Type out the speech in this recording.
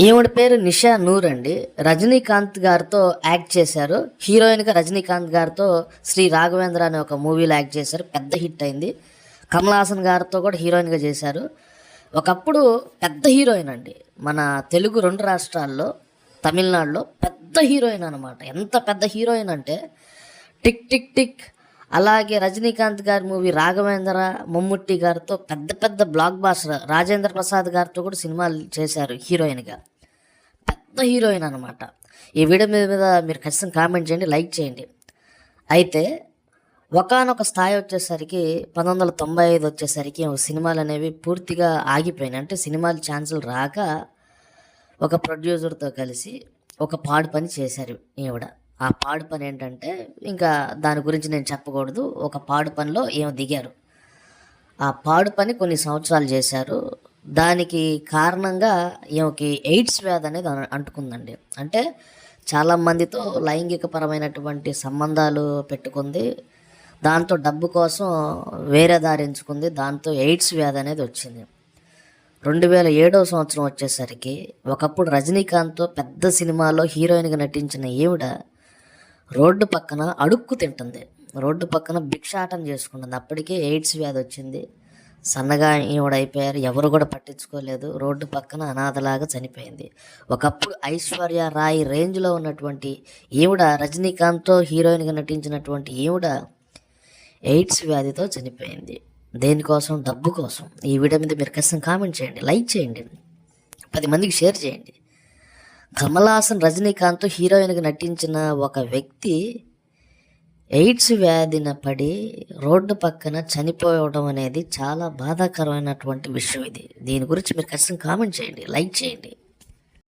ఈవిడ పేరు నిషా నూర్ అండి. రజనీకాంత్ గారితో యాక్ట్ చేశారు. హీరోయిన్గా రజనీకాంత్ గారితో శ్రీ రాఘవేంద్ర అనే ఒక మూవీలో యాక్ట్ చేశారు. పెద్ద హిట్ అయింది. కమల్ హాసన్ గారితో కూడా హీరోయిన్గా చేశారు. ఒకప్పుడు పెద్ద హీరోయిన్ అండి. మన తెలుగు రెండు రాష్ట్రాల్లో తమిళనాడులో పెద్ద హీరోయిన్ అనమాట ఎంత పెద్ద హీరోయిన్ అంటే టిక్ టిక్ టిక్. అలాగే రజనీకాంత్ గారి మూవీ రాఘవేంద్ర మమ్ముట్టి గారితో పెద్ద పెద్ద బ్లాక్ బాస్టర్ రాజేంద్ర ప్రసాద్ గారితో కూడా సినిమాలు చేశారు హీరోయిన్గా. పెద్ద హీరోయిన్ అనమాట ఈ వీడియో మీద మీద మీరు ఖచ్చితంగా కామెంట్ చేయండి లైక్ చేయండి. అయితే ఒకానొక స్థాయి వచ్చేసరికి పంతొమ్మిది వందల తొంభై ఐదు వచ్చేసరికి సినిమాలు అనేవి పూర్తిగా ఆగిపోయినాయి. అంటే సినిమాలు ఛాన్సులు రాక ఒక ప్రొడ్యూసర్తో కలిసి ఒక పాడు పని చేశారు ఈవిడ. ఆ పాడు పని ఏంటంటే ఇంకా దాని గురించి నేను చెప్పకూడదు. ఒక పాడు పనిలో ఏమో దిగారు. ఆ పాడు పని కొన్ని సంవత్సరాలు చేశారు. దానికి కారణంగా ఈమెకి ఎయిడ్స్ వ్యాధి అనేది అంటుకుందండి. అంటే చాలా మందితో లైంగికపరమైనటువంటి సంబంధాలు పెట్టుకుంది. దాంతో డబ్బు కోసం వేరే దారి ఎంచుకుంది. దాంతో ఎయిడ్స్ వ్యాధి అనేది వచ్చింది. రెండు వేల ఏడవ సంవత్సరం వచ్చేసరికి ఒకప్పుడు రజనీకాంత్తో పెద్ద సినిమాలో హీరోయిన్గా నటించిన ఈవిడ రోడ్డు పక్కన అడుక్కు తింటుంది. రోడ్డు పక్కన భిక్షాటం చేసుకుంటుంది. అప్పటికే ఎయిడ్స్ వ్యాధి వచ్చింది. సన్నగా ఈవిడ అయిపోయారు ఎవరు కూడా పట్టించుకోలేదు. రోడ్డు పక్కన అనాథలాగా చనిపోయింది. ఒకప్పుడు ఐశ్వర్య రాయ్ రేంజ్లో ఉన్నటువంటి ఈవిడ రజనీకాంత్తో హీరోయిన్గా నటించినటువంటి ఈవిడ ఎయిడ్స్ వ్యాధితో చనిపోయింది. దేనికోసం? డబ్బు కోసం. ఈ వీడియో మీద మీరు ఖచ్చితంగా కామెంట్ చేయండి. లైక్ చేయండి. పది మందికి షేర్ చేయండి. కమల్ హాసన్ రజనీకాంత్ హీరోయిన్గా నటించిన ఒక వ్యక్తి ఎయిడ్స్ వ్యాధిన పడి రోడ్డు పక్కన చనిపోవడం అనేది చాలా బాధాకరమైనటువంటి విషయం ఇది. దీని గురించి మీరు ఖచ్చితంగా కామెంట్ చేయండి లైక్ చేయండి.